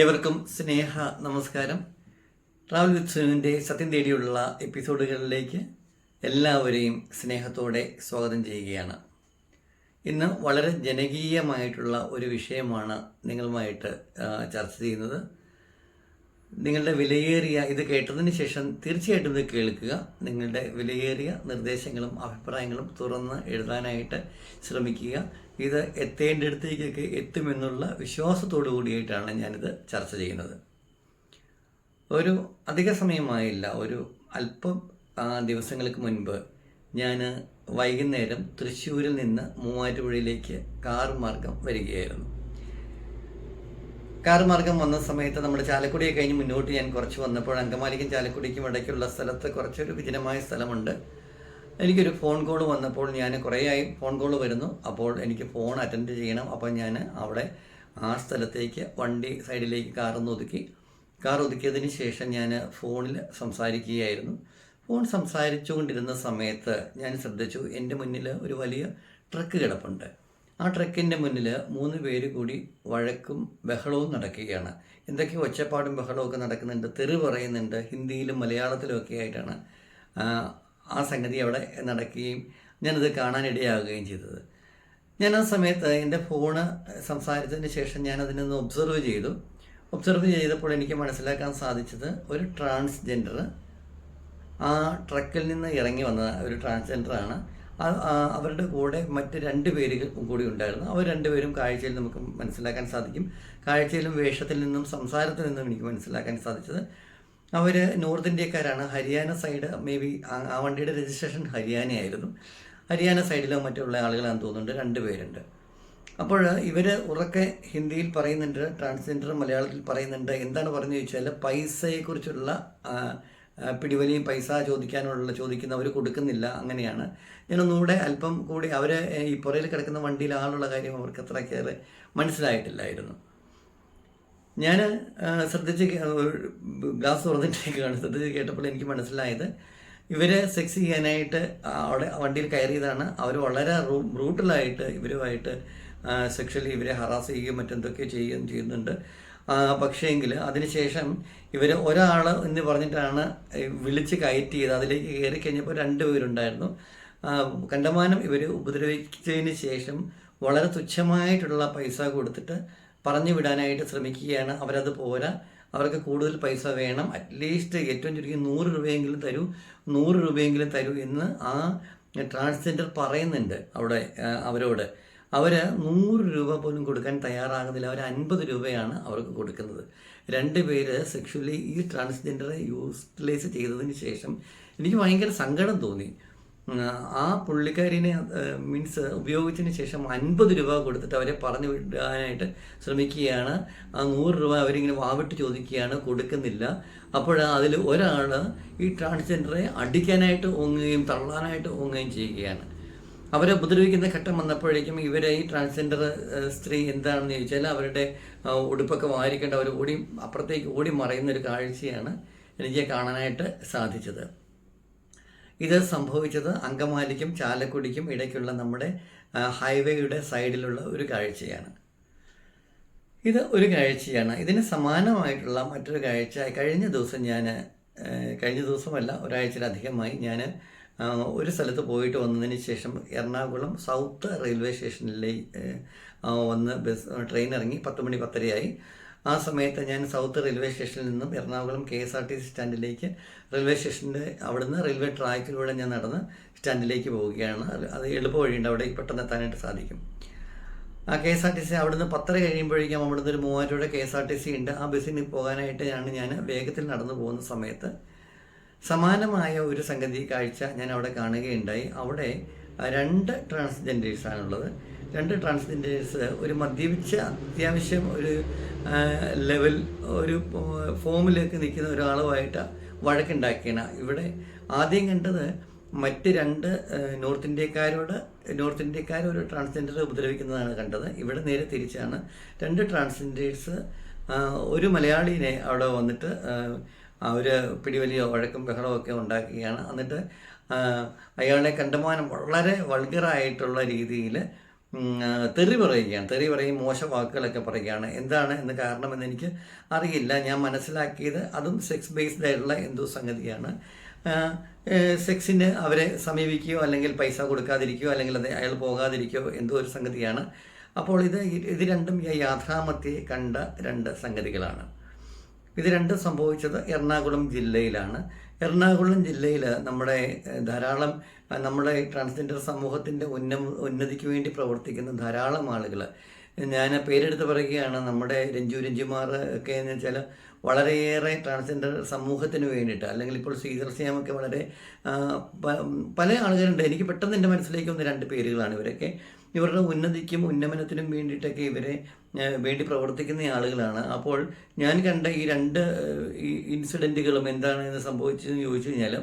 ഏവർക്കും സ്നേഹ നമസ്കാരം. Travel with സുനുവിന്റെ സത്യം തേടിയുള്ള എപ്പിസോഡുകളിലേക്ക് എല്ലാവരെയും സ്നേഹത്തോടെ സ്വാഗതം ചെയ്യുകയാണ്. ഇന്ന് വളരെ ജനകീയമായിട്ടുള്ള ഒരു വിഷയമാണ് നിങ്ങളുമായിട്ട് ചർച്ച ചെയ്യുന്നത്. നിങ്ങളുടെ വിലയേറിയ ഇത് കേട്ടതിന് ശേഷം തീർച്ചയായിട്ടും ഇത് കേൾക്കുക. നിങ്ങളുടെ വിലയേറിയ നിർദ്ദേശങ്ങളും അഭിപ്രായങ്ങളും തുറന്ന് എഴുതാനായിട്ട് ശ്രമിക്കുക. ഇത് എത്തേണ്ട അടുത്തേക്ക് എത്തുമെന്നുള്ള വിശ്വാസത്തോടു കൂടിയിട്ടാണ് ഞാനിത് ചർച്ച ചെയ്യുന്നത്. ഒരു അധിക സമയമായില്ല. ഒരു അല്പം ദിവസങ്ങൾക്ക് മുൻപ് ഞാൻ വൈകുന്നേരം തൃശ്ശൂരിൽ നിന്ന് മൂവാറ്റുപുഴയിലേക്ക് കാർ മാർഗം വരികയായിരുന്നു. കാർ മാർഗം വന്ന സമയത്ത് നമ്മുടെ ചാലക്കുടിയെ കഴിഞ്ഞ് മുന്നോട്ട് ഞാൻ കുറച്ച് വന്നപ്പോൾ അങ്കമാലിക്കും ചാലക്കുടിക്കും ഇടയ്ക്കുള്ള സ്ഥലത്ത് കുറച്ചൊരു വിജനമായ സ്ഥലമുണ്ട്. എനിക്കൊരു ഫോൺ കോൾ വന്നപ്പോൾ ഞാൻ കുറേയായി ഫോൺ കോൾ വരുന്നു. അപ്പോൾ എനിക്ക് ഫോൺ അറ്റൻഡ് ചെയ്യണം. അപ്പോൾ ഞാൻ അവിടെ ആ സ്ഥലത്തേക്ക് വണ്ടി സൈഡിലേക്ക് കാറൊന്ന് ഒതുക്കി. കാർ ഒതുക്കിയതിന് ശേഷം ഞാൻ ഫോണിൽ സംസാരിക്കുകയായിരുന്നു. ഫോൺ സംസാരിച്ചുകൊണ്ടിരുന്ന സമയത്ത് ഞാൻ ശ്രദ്ധിച്ചു. എന്റെ മുന്നിൽ ഒരു വലിയ ട്രക്ക് കിടപ്പുണ്ട്. ആ ട്രക്കിന്റെ മുന്നിൽ മൂന്ന് പേര് കൂടി വഴക്കും ബഹളവും നടക്കുകയാണ്. എന്തൊക്കെ ഒച്ചപ്പാടും ബഹളവും ഒക്കെ നടക്കുന്നുണ്ട്. തെറി പറയുന്നുണ്ട്. ഹിന്ദിയിലും മലയാളത്തിലും ഒക്കെ ആയിട്ടാണ്. ആ, സംഗതി അവിടെ നടക്കുകയും ഞാനത് കാണാനിടയാവുകയും ചെയ്തത്. ഞാൻ ആ സമയത്ത് എന്റെ ഫോണ് സംസാരിച്ചതിന് ശേഷം ഞാൻ അതിനൊന്ന് ഒബ്സർവ് ചെയ്തു. ഒബ്സർവ് ചെയ്തപ്പോൾ എനിക്ക് മനസ്സിലാക്കാൻ സാധിച്ചത് ഒരു ട്രാൻസ്ജെൻഡർ ആ ട്രക്കിൽ നിന്ന് ഇറങ്ങി വന്ന ഒരു ട്രാൻസ്ജെൻഡറാണ് അവരുടെ കൂടെ മറ്റ് രണ്ട് പേര് കൂടി ഉണ്ടായിരുന്നു. അവർ രണ്ടുപേരും കാഴ്ചയിൽ നമുക്ക് മനസ്സിലാക്കാൻ സാധിക്കും. കാഴ്ചയിലും വേഷത്തിൽ നിന്നും സംസാരത്തിൽ നിന്നും എനിക്ക് മനസ്സിലാക്കാൻ സാധിച്ചത് അവർ നോർത്ത് ഇന്ത്യക്കാരാണ്. ഹരിയാന സൈഡ് മേ ബി ആ വണ്ടിയുടെ രജിസ്ട്രേഷൻ ഹരിയാനയായിരുന്നു ഹരിയാന സൈഡിലോ മറ്റുള്ള ആളുകളാണെന്ന് തോന്നുന്നുണ്ട്. രണ്ട് പേരുണ്ട്. അപ്പോൾ ഇവർ ഉറക്കെ ഹിന്ദിയിൽ പറയുന്നുണ്ട് ട്രാൻസ്ജെൻഡർ മലയാളത്തിൽ പറയുന്നുണ്ട്. എന്താണ് പറഞ്ഞു ചോദിച്ചാൽ പൈസയെക്കുറിച്ചുള്ള പിടിവലിയും പൈസ ചോദിക്കാനുള്ള ചോദിക്കുന്നവർ കൊടുക്കുന്നില്ല. അങ്ങനെയാണ്. ഞാനൊന്നുകൂടെ അല്പം കൂടി അവർ ഈ പുറയിൽ കിടക്കുന്ന വണ്ടിയിൽ ആളുള്ള കാര്യം അവർക്ക് അത്രയ്ക്കേറെ മനസ്സിലായിട്ടില്ലായിരുന്നു. ഞാൻ ശ്രദ്ധിച്ച് ഗ്ലാസ് തുറന്നിട്ടേക്കാണ്. ശ്രദ്ധിച്ച് കേട്ടപ്പോൾ എനിക്ക് മനസ്സിലായത് ഇവരെ സെക്സ് ചെയ്യാനായിട്ട് അവിടെ വണ്ടിയിൽ കയറിയതാണ്. അവർ വളരെ ബ്രൂട്ടലായിട്ട് ഇവരുമായിട്ട് സെക്ഷലി ഇവരെ ഹറാസ് ചെയ്യുകയും മറ്റെന്തൊക്കെ ചെയ്യുകയും ചെയ്യുന്നുണ്ട്. പക്ഷേങ്കിൽ അതിനുശേഷം ഇവർ ഒരാൾ എന്ന് പറഞ്ഞിട്ടാണ് വിളിച്ച് കയറ്റി ചെയ്ത് അതിലേക്ക് കയറി കഴിഞ്ഞപ്പോൾ രണ്ട് പേരുണ്ടായിരുന്നു. കണ്ടമാനം ഇവർ ഉപദ്രവിച്ചതിന് ശേഷം വളരെ തുച്ഛമായിട്ടുള്ള പൈസ കൊടുത്തിട്ട് പറഞ്ഞു വിടാനായിട്ട് ശ്രമിക്കുകയാണ്. അവരത് പോരാ. അവർക്ക് കൂടുതൽ പൈസ വേണം. അറ്റ്ലീസ്റ്റ് ഏറ്റവും ചുരുക്കി നൂറ് രൂപയെങ്കിലും തരൂ. നൂറ് രൂപയെങ്കിലും തരൂ എന്ന് ആ ട്രാൻസ്ജെൻഡർ പറയുന്നുണ്ട് അവിടെ അവരോട്. അവർ നൂറ് രൂപ പോലും കൊടുക്കാൻ തയ്യാറാകുന്നില്ല. അവർ അൻപത് രൂപയാണ് അവർക്ക് കൊടുക്കുന്നത്. രണ്ട് പേര് സെക്ഷുവലി ഈ ട്രാൻസ്ജെൻഡറെ യൂട്ടിലൈസ് ചെയ്തതിന് ശേഷം എനിക്ക് ഭയങ്കര സങ്കടം തോന്നി. ആ പുള്ളിക്കാരിനെ മീൻസ് ഉപയോഗിച്ചതിന് ശേഷം അൻപത് രൂപ കൊടുത്തിട്ട് അവരെ പറഞ്ഞു വിടാനായിട്ട് ശ്രമിക്കുകയാണ്. ആ നൂറ് രൂപ അവരിങ്ങനെ വാവിട്ട് ചോദിക്കുകയാണ് കൊടുക്കുന്നില്ല. അപ്പോൾ അതിൽ ഒരാൾ ഈ ട്രാൻസ്ജെൻഡറെ അടിക്കാനായിട്ട് ഓങ്ങുകയും തള്ളാനായിട്ട് ഓങ്ങുകയും ചെയ്യുകയാണ്. അവരെ ഉപദ്രവിക്കുന്ന ഘട്ടം വന്നപ്പോഴേക്കും ഇവരെ ഈ ട്രാൻസ്ജെൻഡർ സ്ത്രീ എന്താണെന്ന് ചോദിച്ചാൽ അവരുടെ ഉടുപ്പൊക്കെ വാരിക്കേണ്ട അവർ ഓടി അപ്പുറത്തേക്ക് ഓടി മറയുന്ന ഒരു കാഴ്ചയാണ് എനിക്ക് കാണാനായിട്ട് സാധിച്ചത്. ഇത് സംഭവിച്ചത് അങ്കമാലിക്കും ചാലക്കുടിക്കും ഇടയ്ക്കുള്ള നമ്മുടെ ഹൈവേയുടെ സൈഡിലുള്ള ഒരു കാഴ്ചയാണ്. ഇത് ഒരു കാഴ്ചയാണ്. ഇതിന് സമാനമായിട്ടുള്ള മറ്റൊരു കാഴ്ച കഴിഞ്ഞ ദിവസം ഞാൻ കഴിഞ്ഞ ദിവസമല്ല ഒരാഴ്ചയിലധികമായി ഞാൻ ഒരു സ്ഥലത്ത് പോയിട്ട് വന്നതിന് ശേഷം എറണാകുളം സൗത്ത് റെയിൽവേ സ്റ്റേഷനിലേക്ക് വന്ന് ബസ് ട്രെയിൻ ഇറങ്ങി പത്ത് മണി പത്തരയായി. ആ സമയത്ത് ഞാൻ സൗത്ത് റെയിൽവേ സ്റ്റേഷനിൽ നിന്നും Ernakulam K S R T C സ്റ്റാൻഡിലേക്ക് railway സ്റ്റേഷന്റെ അവിടുന്ന് റെയിൽവേ ട്രാക്കിലൂടെ ഞാൻ നടന്ന് സ്റ്റാൻഡിലേക്ക് പോവുകയാണ്. അത് എളുപ്പ വഴിയുണ്ട് അവിടെ പെട്ടെന്ന് എത്താനായിട്ട് സാധിക്കും. ആ K S R T C അവിടുന്ന് പത്തര കഴിയുമ്പോഴേക്കും അവിടുന്ന് ഒരു മൂവായിരം രൂപയുടെ K S R T C ഉണ്ട്. ആ ബസ്സിന് പോകാനായിട്ട് ഞാൻ വേഗത്തിൽ നടന്നു പോകുന്ന സമയത്ത് സമാനമായ ഒരു സംഗതി കാഴ്ച ഞാൻ അവിടെ കാണുകയുണ്ടായി. അവിടെ രണ്ട് ട്രാൻസ്ജെൻഡേഴ്സാണുള്ളത്. രണ്ട് ട്രാൻസ്ജെൻഡേഴ്സ് ഒരു മദ്യപിച്ച അത്യാവശ്യം ഒരു ലെവൽ ഒരു ഫോമിലേക്ക് നിൽക്കുന്ന ഒരാളുമായിട്ട് വഴക്കുണ്ടാക്കിയാണ്. ഇവിടെ ആദ്യം കണ്ടത് മറ്റ് രണ്ട് നോർത്ത് ഇന്ത്യക്കാരോട് നോർത്ത് ഇന്ത്യക്കാർ ഒരു ട്രാൻസ്ജെൻഡറെ ഉപദ്രവിക്കുന്നതാണ് കണ്ടത്. ഇവിടെ നേരെ തിരിച്ചാണ് രണ്ട് ട്രാൻസ്ജെൻഡേഴ്സ് ഒരു മലയാളീനെ അവിടെ വന്നിട്ട് അവർ പിടിവലിയോ വഴക്കും ബഹളമോ ഒക്കെ ഉണ്ടാക്കുകയാണ്. എന്നിട്ട് അയാളെ കണ്ടമാനം വളരെ വൾഗറായിട്ടുള്ള രീതിയിൽ തെറി പറയുകയാണ്. തെറി പറയും മോശം വാക്കുകളൊക്കെ പറയുകയാണ്. എന്താണ് എന്ന് കാരണമെന്ന് എനിക്ക് അറിയില്ല. ഞാൻ മനസ്സിലാക്കിയത് അതും സെക്സ് ബേസ്ഡ് ആയിട്ടുള്ള എന്തോ സംഗതിയാണ്. സെക്സിന് അവരെ സമീപിക്കുകയോ അല്ലെങ്കിൽ പൈസ കൊടുക്കാതിരിക്കുകയോ അല്ലെങ്കിൽ അത് അയാൾ പോകാതിരിക്കുകയോ എന്തോ ഒരു സംഗതിയാണ്. അപ്പോൾ ഇത് ഇത് രണ്ടും യാഥാമത്തെ കണ്ട രണ്ട് സംഗതികളാണ്. ഇത് രണ്ടും സംഭവിച്ചത് എറണാകുളം ജില്ലയിലാണ്. എറണാകുളം ജില്ലയിൽ നമ്മുടെ ധാരാളം നമ്മുടെ ട്രാൻസ്ജെൻഡർ സമൂഹത്തിന്റെ ഉന്ന ഉന്നതിക്ക് വേണ്ടി പ്രവർത്തിക്കുന്ന ധാരാളം ആളുകൾ ഞാൻ പേരെടുത്ത് പറയുകയാണ് നമ്മുടെ രഞ്ജു രഞ്ജുമാർ ഒക്കെ എന്ന് വെച്ചാൽ വളരെയേറെ ട്രാൻസ്ജെൻഡർ സമൂഹത്തിന് വേണ്ടിയിട്ട് അല്ലെങ്കിൽ ഇപ്പോൾ സിയാമൊക്കെ വളരെ പല ആളുകളുണ്ട്. എനിക്ക് പെട്ടെന്ന് എന്റെ മനസ്സിലേക്ക് വന്ന രണ്ട് പേരുകളാണ് ഇവരൊക്കെ. ഇവരുടെ ഉന്നതിക്കും ഉന്നമനത്തിനും വേണ്ടിയിട്ടൊക്കെ ഇവരെ വേണ്ടി പ്രവർത്തിക്കുന്ന ആളുകളാണ്. അപ്പോൾ ഞാൻ കണ്ട ഈ രണ്ട് ഇൻസിഡന്റുകളും എന്താണ് എന്ന് സംഭവിച്ചതെന്ന് ചോദിച്ചു കഴിഞ്ഞാൽ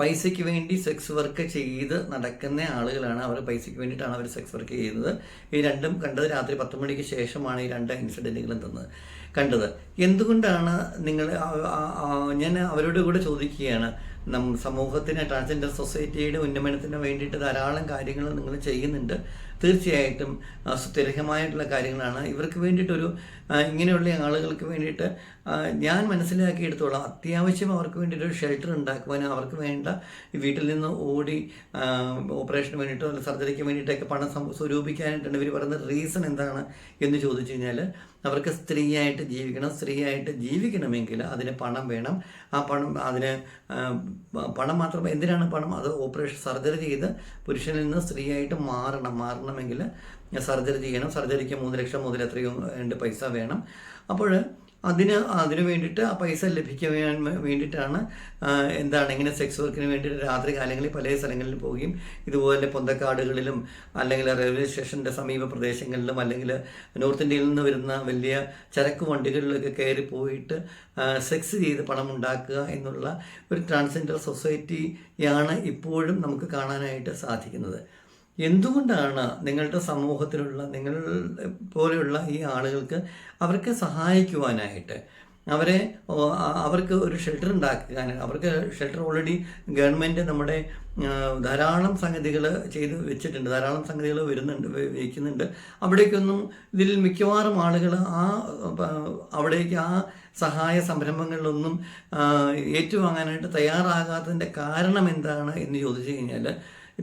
പൈസയ്ക്ക് വേണ്ടി സെക്സ് വർക്ക് ചെയ്ത് നടക്കുന്ന ആളുകളാണ് അവർ പൈസയ്ക്ക് വേണ്ടിയിട്ടാണ് അവർ സെക്സ് വർക്ക് ചെയ്യുന്നത്. ഈ രണ്ടും കണ്ടത് രാത്രി പത്ത് മണിക്ക് ശേഷമാണ് ഈ രണ്ട് ഇൻസിഡന്റുകളും തന്നത് കണ്ടത്. എന്തുകൊണ്ടാണ് നിങ്ങൾ ഞാൻ അവരോട് കൂടെ ചോദിക്കുകയാണ് നം സമൂഹത്തിന് ട്രാൻസ്ജെൻഡർ സൊസൈറ്റിയുടെ ഉന്നമനത്തിന് വേണ്ടിയിട്ട് ധാരാളം കാര്യങ്ങൾ നിങ്ങൾ ചെയ്യുന്നുണ്ട്. തീർച്ചയായിട്ടും സുത്യർഹമായിട്ടുള്ള കാര്യങ്ങളാണ്. ഇവർക്ക് വേണ്ടിയിട്ടൊരു ഇങ്ങനെയുള്ള ആളുകൾക്ക് വേണ്ടിയിട്ട് ഞാൻ മനസ്സിലാക്കിയെടുത്തോളം അത്യാവശ്യം അവർക്ക് വേണ്ടിയിട്ട് ഒരു ഷെൽട്ടർ ഉണ്ടാക്കുവാനും അവർക്ക് വേണ്ട വീട്ടിൽ നിന്ന് ഓടി ഓപ്പറേഷന് വേണ്ടിയിട്ടോ സർജറിക്ക് വേണ്ടിയിട്ടൊക്കെ പണം സ്വരൂപിക്കാനായിട്ടാണ് ഇവർ പറയുന്ന റീസൺ എന്താണ് എന്ന് ചോദിച്ചു കഴിഞ്ഞാൽ അവർക്ക് സ്ത്രീയായിട്ട് ജീവിക്കണം സ്ത്രീയായിട്ട് ജീവിക്കണമെങ്കിൽ അതിന് പണം വേണം. ആ പണം അതിന് പണം മാത്രം എന്തിനാണ് പണം? അത് ഓപ്പറേഷൻ സർജറി ചെയ്ത് പുരുഷനിൽ നിന്ന് സ്ത്രീയായിട്ട് മാറണം. മാറണമെങ്കിൽ സർജറി ചെയ്യണം. സർജറിക്ക് മൂന്ന് ലക്ഷം മുതൽ എത്രയോ ഉണ്ട് പൈസ വേണം. അപ്പോൾ അതിന് അതിന് വേണ്ടിയിട്ട് ആ പൈസ ലഭിക്കാൻ വേണ്ടിയിട്ടാണ് എന്താണ് ഇങ്ങനെ സെക്സ് വർക്കിന് വേണ്ടിയിട്ട് രാത്രി കാലങ്ങളിൽ പല സ്ഥലങ്ങളിൽ പോവുകയും ഇതുപോലെ പൊന്തക്കാടുകളിലും അല്ലെങ്കിൽ റെയിൽവേ സ്റ്റേഷന്റെ സമീപ പ്രദേശങ്ങളിലും അല്ലെങ്കിൽ നോർത്ത് ഇന്ത്യയിൽ നിന്ന് വരുന്ന വലിയ ചരക്ക് വണ്ടികളിലൊക്കെ കയറി പോയിട്ട് സെക്സ് ചെയ്ത് പണം ഉണ്ടാക്കുക എന്നുള്ള ഒരു ട്രാൻസ്ജെൻഡർ സൊസൈറ്റിയാണ് ഇപ്പോഴും നമുക്ക് കാണാനായിട്ട് സാധിക്കുന്നത്. എന്തുകൊണ്ടാണ് നിങ്ങളുടെ സമൂഹത്തിലുള്ള നിങ്ങൾ പോലെയുള്ള ഈ ആളുകൾക്ക് അവർക്ക് സഹായിക്കുവാനായിട്ട്? അവരെ അവർക്ക് ഒരു ഷെൽട്ടർ ഉണ്ടാക്കാൻ അവർക്ക് ഷെൽട്ടർ ഓൾറെഡി ഗവൺമെന്റ് നമ്മുടെ ധാരാളം സംഗതികൾ ചെയ്ത് വെച്ചിട്ടുണ്ട് ധാരാളം സംഗതികൾ വരുന്നുണ്ട് വയ്ക്കുന്നുണ്ട് അവിടേക്കൊന്നും ഇതിൽ മിക്കവാറും ആളുകൾ ആ അവിടേക്ക് ആ സഹായ സംരംഭങ്ങളിലൊന്നും ഏറ്റുവാങ്ങാനായിട്ട് തയ്യാറാകാത്തതിന്റെ കാരണം എന്താണ് എന്ന് ചോദിച്ചു കഴിഞ്ഞാൽ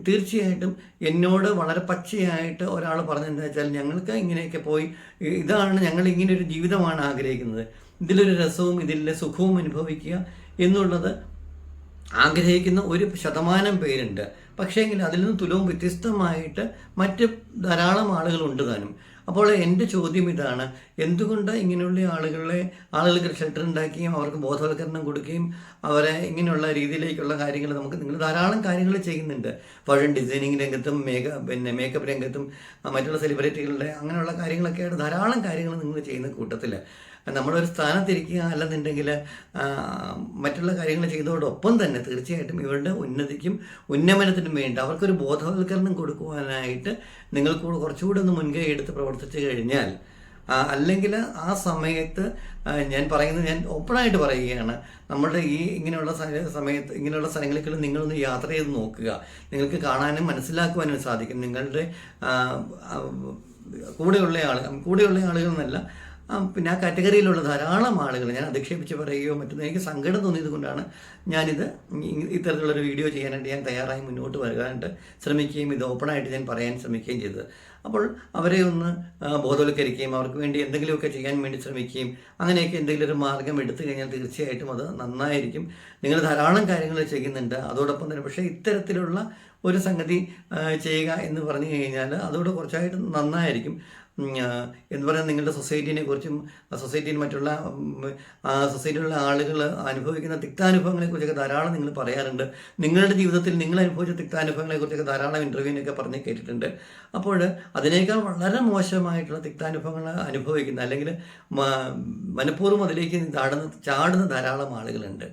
തീർച്ചയായിട്ടും എന്നോട് വളരെ പച്ചയായിട്ട് ഒരാൾ പറഞ്ഞെന്താ വെച്ചാൽ ഞങ്ങൾക്ക് ഇങ്ങനെയൊക്കെ പോയി ഇതാണ് ഞങ്ങൾ ഇങ്ങനെ ഒരു ജീവിതമാണ് ആഗ്രഹിക്കുന്നത്. ഇതിലൊരു രസവും ഇതിലെ സുഖവും അനുഭവിക്കുക എന്നുള്ളത് ആഗ്രഹിക്കുന്ന ഒരു ശതമാനം പേരുണ്ട്. പക്ഷേങ്കിൽ അതിൽ നിന്ന് തുലവും വ്യത്യസ്തമായിട്ട് മറ്റ് ധാരാളം ആളുകളുണ്ട് താനും. അപ്പോൾ എന്റെ ചോദ്യം ഇതാണ്. എന്തുകൊണ്ട് ഇങ്ങനെയുള്ള ആളുകളെ ആളുകൾക്ക് ഷെൽട്ടർ ഉണ്ടാക്കുകയും അവർക്ക് ബോധവൽക്കരണം കൊടുക്കുകയും അവരെ ഇങ്ങനെയുള്ള രീതിയിലേക്കുള്ള കാര്യങ്ങൾ നമുക്ക് നിങ്ങൾ ധാരാളം കാര്യങ്ങൾ ചെയ്യുന്നുണ്ട്. ഫാഷൻ ഡിസൈനിങ് രംഗത്തും മേക പിന്നെ മേക്കപ്പ് രംഗത്തും മറ്റുള്ള സെലിബ്രിറ്റികളുടെ അങ്ങനെയുള്ള കാര്യങ്ങളൊക്കെയാണ് ധാരാളം കാര്യങ്ങൾ നിങ്ങൾ ചെയ്യുന്ന കൂട്ടത്തിൽ നമ്മളൊരു സ്ഥാനത്തിരിക്കുക അല്ലെന്നുണ്ടെങ്കിൽ മറ്റുള്ള കാര്യങ്ങൾ ചെയ്തതോടൊപ്പം തന്നെ തീർച്ചയായിട്ടും ഇവരുടെ ഉന്നതിക്കും ഉന്നമനത്തിനും വേണ്ടി അവർക്കൊരു ബോധവൽക്കരണം കൊടുക്കുവാനായിട്ട് നിങ്ങൾ കൂടെ കുറച്ചുകൂടെ ഒന്ന് മുൻകൈ എടുത്ത് പ്രവർത്തിച്ചു കഴിഞ്ഞാൽ അല്ലെങ്കിൽ ആ സമയത്ത് ഞാൻ പറയുന്നത് ഞാൻ ഓപ്പണായിട്ട് പറയുകയാണ്. നമ്മളുടെ ഈ ഇങ്ങനെയുള്ള സമയത്ത് ഇങ്ങനെയുള്ള സ്ഥലങ്ങളിലേക്ക് നിങ്ങളൊന്ന് യാത്ര ചെയ്ത് നോക്കുക. നിങ്ങൾക്ക് കാണാനും മനസ്സിലാക്കുവാനും സാധിക്കും. നിങ്ങളുടെ കൂടെയുള്ള ആളുകൾ കൂടെയുള്ള ആളുകൾ എന്നല്ല പിന്നെ ആ കാറ്റഗറിയിലുള്ള ധാരാളം ആളുകൾ ഞാൻ അധിക്ഷേപിച്ച് പറയുകയോ മറ്റൊന്നും എനിക്ക് സങ്കടം തോന്നിയത് കൊണ്ടാണ് ഞാനിത് ഇത്തരത്തിലുള്ളൊരു വീഡിയോ ചെയ്യാനായിട്ട് ഞാൻ തയ്യാറായി മുന്നോട്ട് വരാനായിട്ട് ശ്രമിക്കുകയും ഇത് ഓപ്പണായിട്ട് ഞാൻ പറയാൻ ശ്രമിക്കുകയും ചെയ്തത്. അപ്പോൾ അവരെ ഒന്ന് ബോധവൽക്കരിക്കുകയും അവർക്ക് വേണ്ടി എന്തെങ്കിലുമൊക്കെ ചെയ്യാൻ വേണ്ടി ശ്രമിക്കുകയും അങ്ങനെയൊക്കെ എന്തെങ്കിലും ഒരു മാർഗം എടുത്തു കഴിഞ്ഞാൽ തീർച്ചയായിട്ടും അത് നന്നായിരിക്കും. നിങ്ങൾ ധാരാളം കാര്യങ്ങൾ ചെയ്യുന്നുണ്ട്. അതോടൊപ്പം തന്നെ പക്ഷേ ഇത്തരത്തിലുള്ള ഒരു സംഗതി ചെയ്യുക എന്ന് പറഞ്ഞു കഴിഞ്ഞാൽ അതോടെ കുറച്ചായിട്ട് നന്നായിരിക്കും. എന്ന് പറയുന്നത് നിങ്ങളുടെ സൊസൈറ്റിനെ കുറിച്ചും സൊസൈറ്റിയിൽ മറ്റുള്ള സൊസൈറ്റിയിലുള്ള ആളുകൾ അനുഭവിക്കുന്ന തിക്താനുഭവങ്ങളെക്കുറിച്ചൊക്കെ ധാരാളം നിങ്ങൾ പറയാറുണ്ട്. നിങ്ങളുടെ ജീവിതത്തിൽ നിങ്ങൾ അനുഭവിച്ച തിക്താനുഭവങ്ങളെക്കുറിച്ചൊക്കെ ധാരാളം ഇന്റർവ്യൂവിനൊക്കെ പറഞ്ഞ് കേട്ടിട്ടുണ്ട്. അപ്പോൾ അതിനേക്കാൾ വളരെ മോശമായിട്ടുള്ള തിക്താനുഭവങ്ങൾ അനുഭവിക്കുന്ന അല്ലെങ്കിൽ മനഃപൂർവം അതിലേക്ക് ചാടുന്ന ചാടുന്ന ധാരാളം ആളുകളുണ്ട്.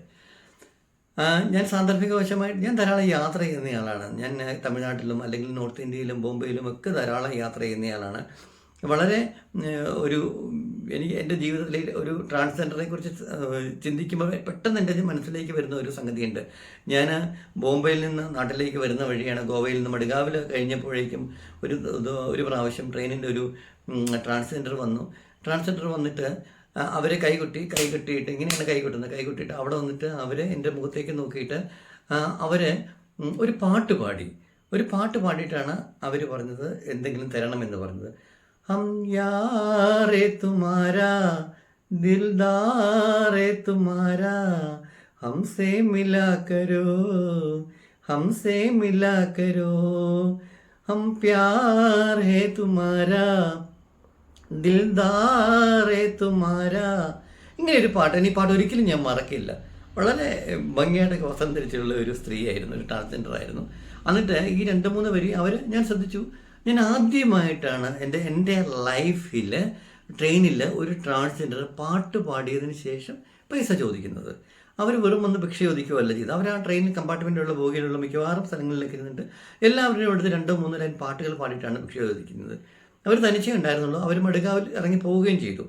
ഞാൻ സാന്ദർഭികവശമായിട്ട് ഞാൻ ധാരാളം യാത്ര ചെയ്യുന്നയാളാണ് ഞാൻ തമിഴ്നാട്ടിലും അല്ലെങ്കിൽ നോർത്ത് ഇന്ത്യയിലും ബോംബെയിലും ഒക്കെ ധാരാളം യാത്ര ചെയ്യുന്നയാളാണ് വളരെ ഒരു എനിക്ക് എന്റെ ജീവിതത്തിൽ ഒരു ട്രാൻസ്ജെൻഡറെ കുറിച്ച് ചിന്തിക്കുമ്പോൾ പെട്ടെന്ന് എന്റെ മനസ്സിലേക്ക് വരുന്ന ഒരു സംഗതിയുണ്ട്. ഞാൻ ബോംബെയിൽ നിന്ന് നാട്ടിലേക്ക് വരുന്ന വഴിയാണ്. ഗോവയിൽ നിന്ന് മടുകാവിൽ കഴിഞ്ഞപ്പോഴേക്കും ഒരു ഒരു പ്രാവശ്യം ട്രെയിനിന്റെ ഒരു ട്രാൻസ്ജെൻഡർ വന്നു. ട്രാൻസ്ജെൻഡർ വന്നിട്ട് അവരെ കൈകൊട്ടി കൈകൊട്ടിയിട്ട് ഇങ്ങനെയാണ് കൈകൊട്ടുന്നത്. കൈകൊട്ടിയിട്ട് അവിടെ വന്നിട്ട് അവർ എന്റെ മുഖത്തേക്ക് നോക്കിയിട്ട് അവർ ഒരു പാട്ട് പാടി. ഒരു പാട്ട് പാടിയിട്ടാണ് അവർ പറഞ്ഞത് എന്തെങ്കിലും തരണമെന്ന് പറഞ്ഞത്. ഹം യാറേ तुम्हारा दिलदारे तुम्हारा हमसे मिला करो हमसे मिला करो हम प्यार है तुम्हारा ദിൽദാറേ തുമാരാ. ഇങ്ങനെ ഒരു പാട്ട് ഈ പാട്ട് ഒരിക്കലും ഞാൻ മറക്കില്ല. വളരെ ഭംഗിയായിട്ടൊക്കെ വസ്ത്രം ധരിച്ചിട്ടുള്ള ഒരു സ്ത്രീയായിരുന്നു ഒരു ട്രാൻസ്ജെൻഡർ ആയിരുന്നു. എന്നിട്ട് ഈ രണ്ട് മൂന്ന് പേര് അവർ ഞാൻ ശ്രദ്ധിച്ചു. ഞാൻ ആദ്യമായിട്ടാണ് എന്റെ എന്റെ ലൈഫിൽ ട്രെയിനിൽ ഒരു ട്രാൻസ്ജെൻഡർ പാട്ട് പാടിയതിന് ശേഷം പൈസ ചോദിക്കുന്നത്. അവർ വെറും ഒന്ന് ഭിക്ഷ ചോദിക്കുകയല്ല ചെയ്ത് അവർ ആ ട്രെയിൻ കമ്പാർട്ട്മെന്റിലുള്ള ബോഗിയിലുള്ള മിക്കവാറും സ്ഥലങ്ങളിലേക്ക് ഇരുന്നിട്ട് എല്ലാവരുടെയും അടുത്ത് രണ്ടോ മൂന്നോ ലൈൻ പാട്ടുകൾ പാടിയിട്ടാണ് ഭിക്ഷ ചോദിക്കുന്നത്. അവർ തനിച്ചേ ഉണ്ടായിരുന്നുള്ളൂ. അവർ മടുകാവിൽ ഇറങ്ങി പോവുകയും ചെയ്തു.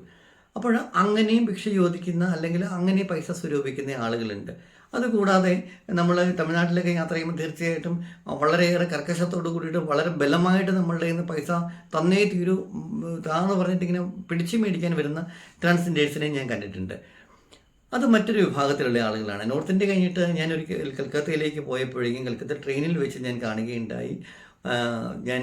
അപ്പോൾ അങ്ങനെയും ഭിക്ഷ ചോദിക്കുന്ന അല്ലെങ്കിൽ അങ്ങനെ പൈസ സ്വരൂപിക്കുന്ന ആളുകളുണ്ട്. അതുകൂടാതെ നമ്മൾ തമിഴ്നാട്ടിലൊക്കെ യാത്ര ചെയ്യുമ്പോൾ തീർച്ചയായിട്ടും വളരെയേറെ കർക്കശത്തോട് കൂടിയിട്ട് വളരെ ബലമായിട്ട് നമ്മളുടെ നിന്ന് പൈസ തന്നേ തീരൂ താന്ന് പറഞ്ഞിട്ട് ഇങ്ങനെ പിടിച്ചു മേടിക്കാൻ വരുന്ന ട്രാൻസ്ജെൻഡേഴ്സിനെ ഞാൻ കണ്ടിട്ടുണ്ട്. അത് മറ്റൊരു വിഭാഗത്തിലുള്ള ആളുകളാണ്. നോർത്ത് ഇന്ത്യ കഴിഞ്ഞിട്ട് ഞാൻ ഒരിക്കൽ കൽക്കത്തയിലേക്ക് പോയപ്പോഴേക്കും കൽക്കത്ത ട്രെയിനിൽ വെച്ച് ഞാൻ കാണുകയുണ്ടായി. ഞാൻ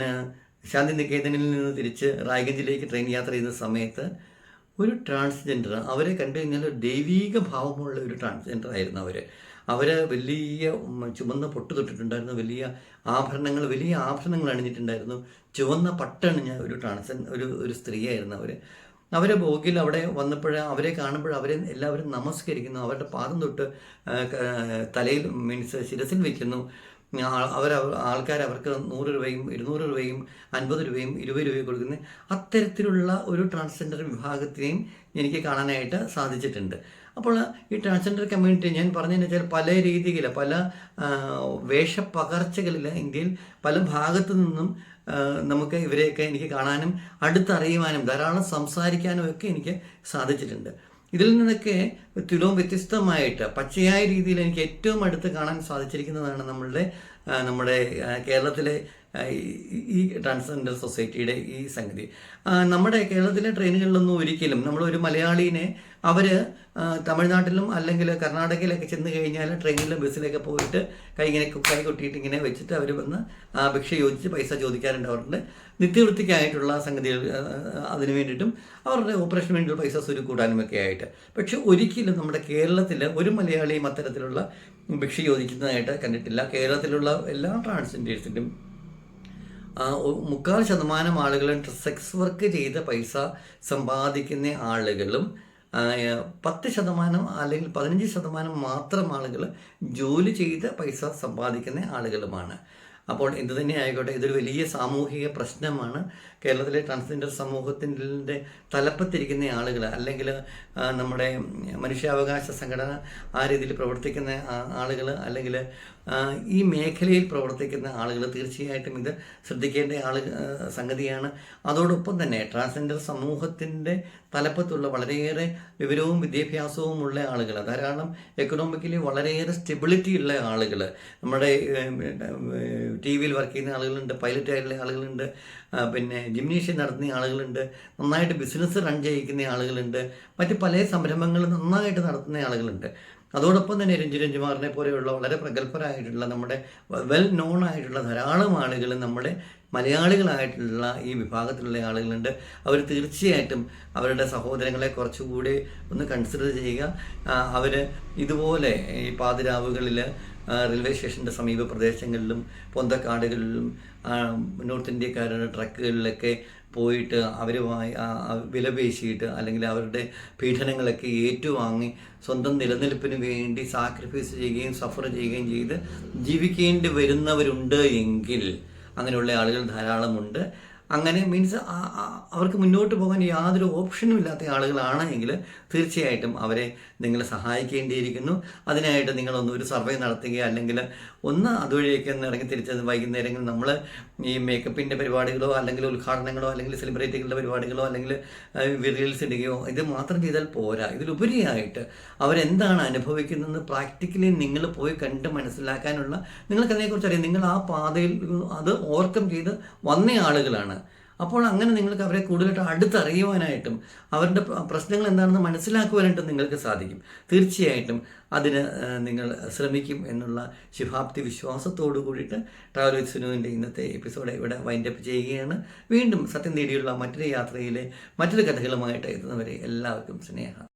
ശാന്തി നികേതനിൽ നിന്ന് തിരിച്ച് റായ്ഗഞ്ചിലേക്ക് ട്രെയിൻ യാത്ര ചെയ്യുന്ന സമയത്ത് ഒരു ട്രാൻസ്ജെൻഡർ അവരെ കണ്ടു കഴിഞ്ഞാൽ ദൈവീക ഭാവമുള്ള ഒരു ട്രാൻസ്ജെൻഡർ ആയിരുന്നു അവർ അവർ വലിയ ചുവന്ന പൊട്ട് തൊട്ടിട്ടുണ്ടായിരുന്നു വലിയ ആഭരണങ്ങൾ വലിയ ആഭരണങ്ങൾ അണിഞ്ഞിട്ടുണ്ടായിരുന്നു. ചുവന്ന പട്ടണിഞ്ഞ ഒരു ട്രാൻസ് ഒരു ഒരു സ്ത്രീയായിരുന്നു അവർ അവരെ ബോഗിൽ അവിടെ വന്നപ്പോൾ അവരെ കാണുമ്പോൾ അവരെ എല്ലാവരും നമസ്കരിക്കുന്നു അവരുടെ പാദം തൊട്ട് തലയിൽ മീൻസ് ശിരസിൽ വയ്ക്കുന്നു അവർ ആൾക്കാർ അവർക്ക് നൂറ് രൂപയും ഇരുന്നൂറ് രൂപയും അൻപത് രൂപയും ഇരുപത് രൂപയും കൊടുക്കുന്ന അത്തരത്തിലുള്ള ഒരു ട്രാൻസ്ജെൻഡർ വിഭാഗത്തിനെയും എനിക്ക് കാണാനായിട്ട് സാധിച്ചിട്ടുണ്ട്. അപ്പോൾ ഈ ട്രാൻസ്ജെൻഡർ കമ്മ്യൂണിറ്റി ഞാൻ പറഞ്ഞതെന്ന് വെച്ചാൽ പല രീതിയിൽ പല വേഷപ്പകർച്ചകളിൽ ഇന്ത്യയിൽ പല ഭാഗത്തു നിന്നും നമുക്ക് ഇവരെയൊക്കെ എനിക്ക് കാണാനും അടുത്തറിയുവാനും ധാരാളം സംസാരിക്കാനും ഒക്കെ എനിക്ക് സാധിച്ചിട്ടുണ്ട്. ഇതിൽ നിന്നൊക്കെ തുലവും വ്യത്യസ്തമായിട്ട് പച്ചയായ രീതിയിൽ എനിക്ക് ഏറ്റവും അടുത്ത് കാണാൻ സാധിച്ചിരിക്കുന്നതാണ് നമ്മളുടെ നമ്മുടെ കേരളത്തിലെ ഈ- ട്രാൻസ്ജെൻഡർ സൊസൈറ്റിയുടെ ഈ സംഗതി. നമ്മുടെ കേരളത്തിലെ ട്രെയിനുകളിലൊന്നും ഒരിക്കലും ഒരു മലയാളീനെ അവർ തമിഴ്നാട്ടിലും അല്ലെങ്കിൽ കർണാടകയിലൊക്കെ ചെന്ന് കഴിഞ്ഞാൽ ട്രെയിനിലും ബസ്സിലൊക്കെ പോയിട്ട് കൈ ഇങ്ങനെ കൈ കൊട്ടിയിട്ട് ഇങ്ങനെ വെച്ചിട്ട് അവർ വന്ന് ഭിക്ഷ ചോദിച്ച് പൈസ ചോദിക്കാറുണ്ട് അവരുടെ നിത്യവൃത്തിക്കായിട്ടുള്ള സംഗതികൾ അതിന് വേണ്ടിയിട്ടും അവരുടെ ഓപ്പറേഷന് വേണ്ടിയുള്ള പൈസ സ്വരുക്കൂടാനും ഒക്കെ ആയിട്ട്. പക്ഷെ ഒരിക്കലും നമ്മുടെ കേരളത്തിൽ ഒരു മലയാളിയും അത്തരത്തിലുള്ള ഭിക്ഷ ചോദിക്കുന്നതായിട്ട് കണ്ടിട്ടില്ല. കേരളത്തിലുള്ള എല്ലാ ട്രാൻസ്ജെൻഡേഴ്സിന്റെയും മുക്കാൽ ശതമാനം ആളുകളും സെക്സ് വർക്ക് ചെയ്ത് പൈസ സമ്പാദിക്കുന്ന ആളുകളും പത്ത് ശതമാനം അല്ലെങ്കിൽ പതിനഞ്ച് ശതമാനം മാത്രം ആളുകൾ ജോലി ചെയ്ത് പൈസ സമ്പാദിക്കുന്ന ആളുകളുമാണ്. അപ്പോൾ എന്ത് തന്നെ ആയിക്കോട്ടെ ഇതൊരു വലിയ സാമൂഹിക പ്രശ്നമാണ്. കേരളത്തിലെ ട്രാൻസ്ജെൻഡർ സമൂഹത്തിന്റെ തലപ്പത്തിരിക്കുന്ന ആളുകൾ അല്ലെങ്കിൽ നമ്മുടെ മനുഷ്യാവകാശ സംഘടന ആ രീതിയിൽ പ്രവർത്തിക്കുന്ന ആളുകൾ അല്ലെങ്കിൽ ഈ മേഖലയിൽ പ്രവർത്തിക്കുന്ന ആളുകൾ തീർച്ചയായിട്ടും ഇത് ശ്രദ്ധിക്കേണ്ട ആൾ സംഗതിയാണ്. അതോടൊപ്പം തന്നെ ട്രാൻസ്ജെൻഡർ സമൂഹത്തിന്റെ തലപ്പത്തുള്ള വളരെയേറെ വിവരവും വിദ്യാഭ്യാസവും ഉള്ള ആളുകൾ ധാരാളം എക്കണോമിക്കലി വളരെയേറെ സ്റ്റെബിലിറ്റി ഉള്ള ആളുകൾ നമ്മുടെ ടി വിയിൽ വർക്ക് ചെയ്യുന്ന ആളുകളുണ്ട് പൈലറ്റ് ആയിട്ടുള്ള ആളുകളുണ്ട് പിന്നെ ജിംനേഷ്യം നടത്തുന്ന ആളുകളുണ്ട് നന്നായിട്ട് ബിസിനസ് റൺ ചെയ്യിക്കുന്ന ആളുകളുണ്ട് മറ്റ് പല സംരംഭങ്ങൾ നന്നായിട്ട് നടത്തുന്ന ആളുകളുണ്ട്. അതോടൊപ്പം തന്നെ രഞ്ജു രഞ്ജുമാറിനെ പോലെയുള്ള വളരെ പ്രഗത്ഭരായിട്ടുള്ള നമ്മുടെ വെൽ നോൺ ആയിട്ടുള്ള ധാരാളം ആളുകൾ നമ്മുടെ മലയാളികളായിട്ടുള്ള ഈ വിഭാഗത്തിലുള്ള ആളുകളുണ്ട്. അവർ തീർച്ചയായിട്ടും അവരുടെ സഹോദരങ്ങളെ കുറച്ചുകൂടി ഒന്ന് കൺസിഡർ ചെയ്യുക. അവർ ഇതുപോലെ ഈ പാതിരാവുകളിൽ റെയിൽവേ സ്റ്റേഷന്റെ സമീപ പ്രദേശങ്ങളിലും പൊന്തക്കാടുകളിലും നോർത്ത് ഇന്ത്യക്കാരുടെ ട്രക്കുകളിലൊക്കെ പോയിട്ട് അവരുമായി ആ, ആ, വില പേശിയിട്ട് അല്ലെങ്കിൽ അവരുടെ പീഡനങ്ങളൊക്കെ ഏറ്റുവാങ്ങി സ്വന്തം നിലനിൽപ്പിന് വേണ്ടി സാക്രിഫൈസ് ചെയ്യുകയും സഫർ ചെയ്യുകയും ചെയ്ത് ജീവിക്കേണ്ടി വരുന്നവരുണ്ട് എങ്കിൽ അങ്ങനെയുള്ള ആളുകൾ ധാരാളമുണ്ട്. അങ്ങനെ മീൻസ് അവർക്ക് മുന്നോട്ട് പോകാൻ യാതൊരു ഓപ്ഷനും ഇല്ലാത്ത ആളുകളാണ് എങ്കിൽ തീർച്ചയായിട്ടും അവരെ നിങ്ങൾ സഹായിക്കേണ്ടിയിരിക്കുന്നു. അതിനായിട്ട് നിങ്ങളൊന്ന് ഒരു സർവേ നടത്തുക അല്ലെങ്കിൽ ഒന്ന് അതുവഴിയൊക്കെ ഒന്ന് ഇറങ്ങി തിരിച്ചത് വൈകുന്നേരങ്ങളിൽ നമ്മൾ ഈ മേക്കപ്പിന്റെ പരിപാടികളോ അല്ലെങ്കിൽ ഉദ്ഘാടനങ്ങളോ അല്ലെങ്കിൽ സെലിബ്രിറ്റികളുടെ പരിപാടികളോ അല്ലെങ്കിൽ റീൽസ് ഇടുകയോ ഇത് മാത്രം ചെയ്താൽ പോരാ. ഇതിലുപരിയായിട്ട് അവരെന്താണ് അനുഭവിക്കുന്നതെന്ന് പ്രാക്ടിക്കലി നിങ്ങൾ പോയി കണ്ട് മനസ്സിലാക്കാനുള്ള നിങ്ങൾക്ക് അതിനെക്കുറിച്ച് അറിയാം നിങ്ങൾ ആ പാതയിൽ അത് ഓവർകം ചെയ്ത് വന്ന ആളുകളാണ്. അപ്പോൾ അങ്ങനെ നിങ്ങൾക്ക് അവരെ കൂടുതലായിട്ട് അടുത്തറിയുവാനായിട്ടും അവരുടെ പ്ര- പ്രശ്നങ്ങൾ എന്താണെന്ന് മനസ്സിലാക്കുവാനായിട്ടും നിങ്ങൾക്ക് സാധിക്കും. തീർച്ചയായിട്ടും അതിന് നിങ്ങൾ ശ്രമിക്കും എന്നുള്ള ശുഭാപ്തി വിശ്വാസത്തോടു കൂടിയിട്ട് ട്രാവൽ വിത്ത് സുനുവിന്റെ ഇന്നത്തെ എപ്പിസോഡ് ഇവിടെ വൈൻഡപ്പ് ചെയ്യുകയാണ്. വീണ്ടും സത്യം തേടിയുള്ള മറ്റൊരു യാത്രയിലെ മറ്റൊരു കഥകളുമായിട്ട് എത്തുന്നവരെ എല്ലാവർക്കും സ്നേഹം.